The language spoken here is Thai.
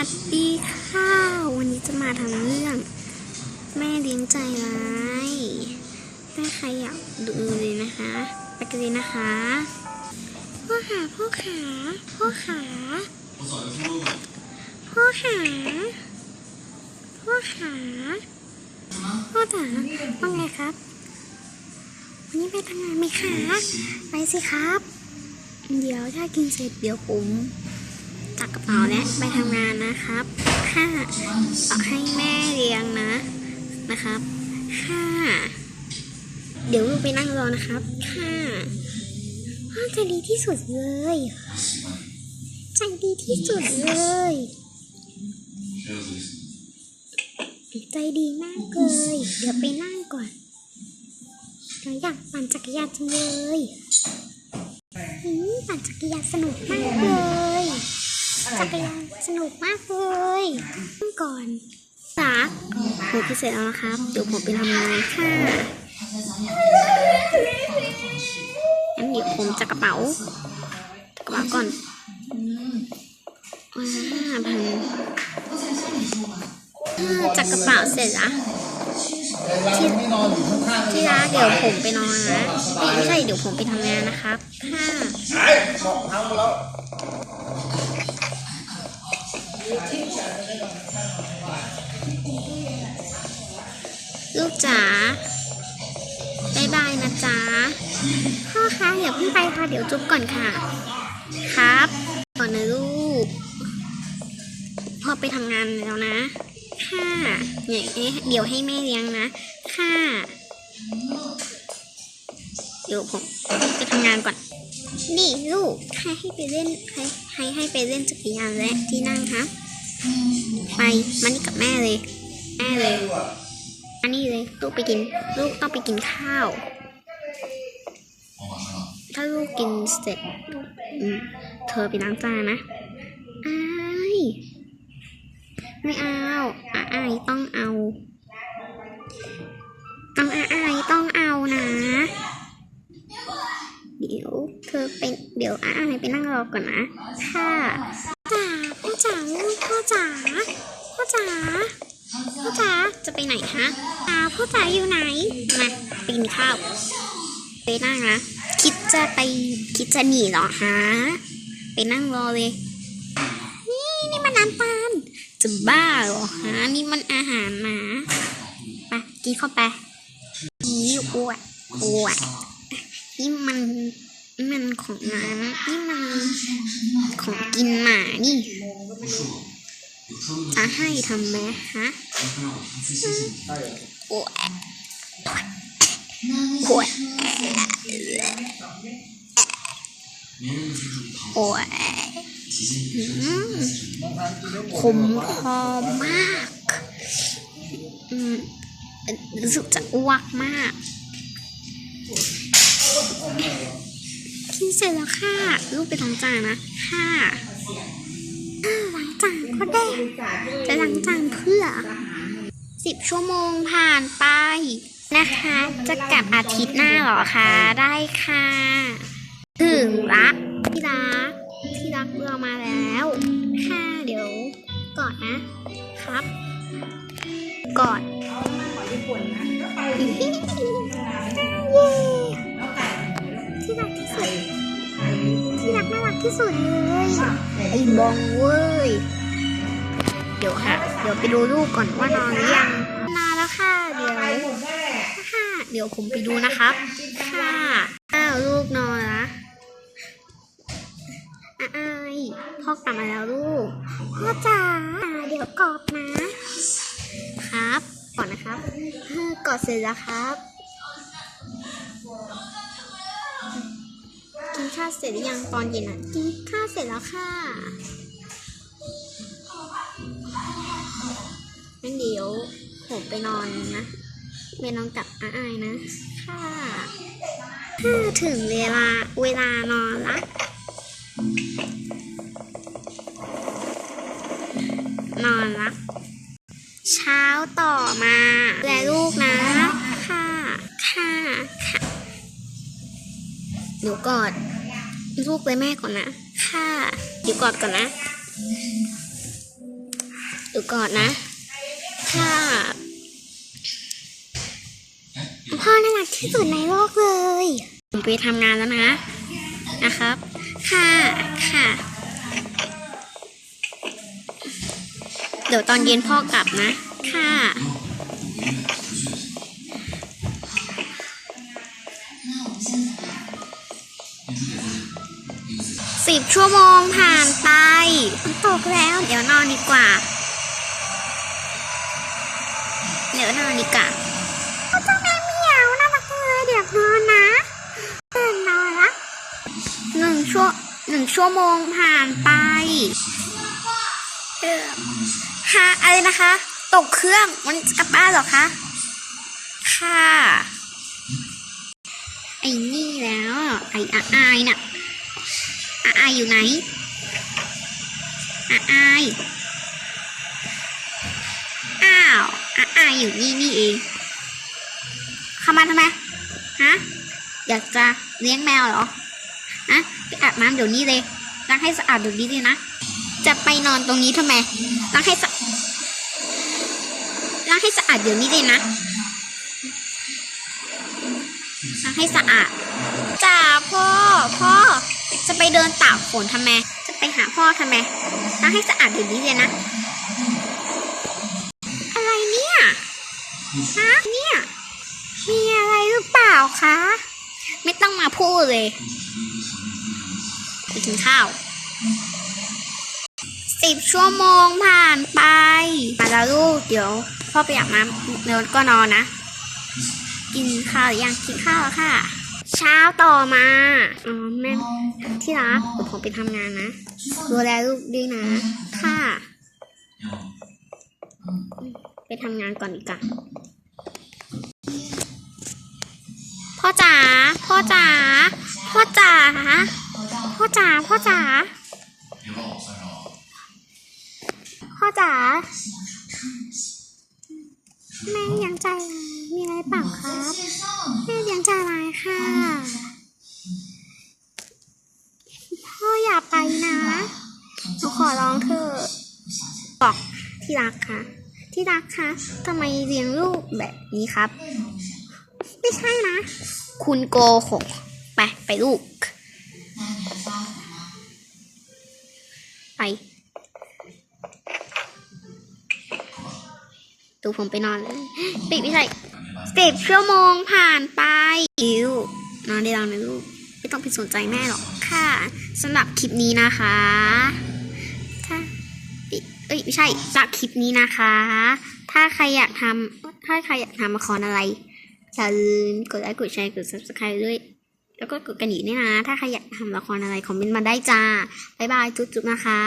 วัสดีค่ะ วันนี้จะมาทำเรื่อง แม่เลี้ยงใจร้ายถ้าใครอยากดูเลยนะคะไปกันเลยนะคะ พ่อขาพ่อขาพ่อขาพ่อขาพ่อขาพ่อจ๋าว่าไงครับ วันนี้ไปทำงานไหมคะ ไปสิครับ เดี๋ยวถ้ากินเสร็จเดี๋ยวผม จัดกระเป๋าและไปทำงานนะครับค่ะเอาให้แม่เลี้ยงนะนะครับค่ะเดี๋ยวลูกไปนั่งรอนะครับค่ะพ่อใจดีที่สุดเลยใจดีที่สุดเลยใจดีมากเลย เดี๋ยวไปนั่งก่อนเราอยากปั่นจักรยานจังเลยอืมปั่นจักรยานสนุกมากเลย จักรยานสนุกมากเลยก่อนจักผมพิเศษแล้วนะครับ เดี๋ยวผมไปทำงานค่ะงั้นเดี๋ยวผมจัดกระเป๋ากระเป๋าก่อนว้าพันอ่าจัดกระเป๋าเสร็จล้วไม่นอนอยู่ข้างๆที่รักเดี๋ยวผมไปนอนนะไม่ใช่เดี๋ยวผมไปทำงานนะครับค่ะ ไอ้บอกทำมาแลูกจ๋าบายบายนะจ๊ะพ่อคะอย่าเพิ่งไปค่ะ เดี๋ยวจุ๊บก่อนค่ะ ครับ ก่อนนะลูก พ่อไปทำงานแล้วนะ ค่ะเดี๋ยวเดี๋ยวให้แม่เลี้ยงนะ ค่ะ เดี๋ยวผมจะทำงานก่อน นี่ลูกใครให้ไปเล่นใครใครให้ไปเล่นจักรยานและที่นั่งคะไปมานี่กับแม่เลยแม่เลยอันนี้เลยลูกไปกิน ลูกต้องไปกินข้าว ถ้าลูกกินเสร็จเธอไปล้างจานนะอายไม่เอาอาอายต้องเอา ต้องอาอายต้องเอานะ ดี๋ยวเธอเป็นเดี๋ยวอาอาไปนั่งรอก่อนนะค่ะจ๋าพ่อจ๋าลูกพ่อจ๋าพ่อจ๋าพ่อจ๋าจะไปไหนคะจ๋าพ่อจ๋าอยู่ไหนมาไปกินข้าวไปนั่งนะคิดจะไปคิดจะหนีเหรอฮะไปนั่งรอเลย นี่นี่มันน้ำตาลจะบ้าเหรอฮะนี่มันอาหารหมาไปกินเข้าไปนี่อ้วนอ้วน มันของน้ำนี่มันของกินหมานี่จะให้ทำไหมฮะโอ้ยโอ้ยโอ้ยอืมขมคอมากอืมรู้สึกจะอ้วกมาก กินเสร็จแล้วค่ะ ลูกไปล้างจานนะ ค่ะอ้าล้างจานก็ได้ จะล้างจานเพื่อสิบชั่วโมงผ่านไปนะคะ จะกลับอาทิตย์หน้าหรอคะได้ค่ะ ถึงละที่รักที่รักเรามาแล้ว ค่ะเดี๋ยวกอดนะครับกอด ที่สุดเลยไอ้บองเว้ย เดี๋ยวค่ะ เดี๋ยวไปดูลูกก่อนว่านอนหรือยัง นอนแล้วค่ะ เดี๋ยวค่ะ เดี๋ยวผมไปดูนะครับ ค่ะอ้าวลูกนอนละอ้ายพ่อกลับมาแล้วลูก พ่อจ๋าเดี๋ยวกอดนะ ครับ ก่อนนะครับกอดเสร็จแล้วครับ ข้าวเสร็จหรือยังตอนเย็นอะกินข้าวเสร็จแล้วค่ะงั้นเดี๋ยวผมไปนอนนะไปนอนกับอาอายนะ ค่ะถ้าถึงเวลาเวลานอนละ นอนละ เช้าต่อมาแลลูกนะค่ะ ค่ะ ค่ะเดี๋ยวกอด ลูกไว้แม่ก่อนนะ ค่ะเดี๋ยวกอดก่อนนะดูก่อนนะ ค่ะพ่อน่ารักที่สุดในโลกเลย ผมไปทำงานแล้วนะ นะครับ ค่ะ ค่ะ เดี๋ยวตอนเย็นพ่อกลับนะ ค่ะ สิบชั่วโมงผ่านไปฝนตกแล้ว เดี๋ยวนอนดีกว่า เดี๋ยวนอนดีกว่าเจ้าแม่เหมียวน่ารักเลยเดี๋ยวนอนนะตื่นนอนละหนึ่งชั่วหนึ่งชั่วโมงผ่านไปเออฮะอะไรนะคะ ตกเครื่องมันจะกลับบ้านเหรอคะ ค่ะ ไอ้นี่แล้ว ไอ้อาอายน่ะอาอยอยู่ไหนอาอายอ้าวอาอายอยู่นี่นี่เอง เข้ามาทำไมฮะอยากจะเลี้ยงแมวเหรอฮะไปอาบน้ำเดี๋ยวนี้เลยล้างให้สะอาดเดี๋ยวนี้เลยนะจะไปนอนตรงนี้ทำไมล้างให้สะล้างให้สะอาดเดี๋ยวนี้เลยนะล้างให้สะอาดจ้าพ่อพ่อ ไปเดินตากฝนทำไม จะไปหาพ่อทำไมล้างให้สะอาดเดี๋ยวนี้เลยนะ อะไรเนี่ยฮะเนี่ย มีอะไรหรือเปล่าคะ ไม่ต้องมาพูดเลยไปกินข้าวสิบชั่วโมงผ่านไป มาแล้วลูก เดี๋ยวพ่อไปอาบน้ำแล้วก็นอนนะ กินข้าวหรือยังกินข้าวแล้วค่ะ เช้าต่อมาอ๋อแม่ที่รักเดี๋ยผมไปทำงานนะดูแลลูกด้วยนะ ค่ะ ไปทำงานก่อนดีกว่าพ่อจ๋าพ่อจ๋าพ่อจ๋าพ่อจ๋าพ่อจ๋าพ่อจ๋าแม่ยังใจร้าย มีอะไรเปล่าครับแม่ยังใจร้ายค่ะ พ่ออย่าไปนะหนูขอร้องเถอะบอกที่รักค่ะ ที่รักคะทำไมเลี้ยงลูกแบบนี้ครับ ไม่ใช่นะ คุณโกหกไป ไปลูก ไปตูผมไปนอนเลยปิดไม่ใช่ สิบชั่วโมงผ่านไปอิวนอนได้แล้วนะลูก ไม่ต้องไปสนใจแม่หรอกค่ะสำหรับคลิปนี้นะคะถ้าเอ้ยไม่ใช่จากคลิปนี้นะคะ ถ้าใครอยากทำถ้าใครอยากทำละครอะไรอย่าลืมกดไลค์กดแชร์กด subscribe ด้วยแล้วก็กดกระดิ่งด้วยนะ ถ้าใครอยากทำละครอะไรคอมเมนต์มาได้จ้า บ๊ายบาย จุ๊บๆนะคะ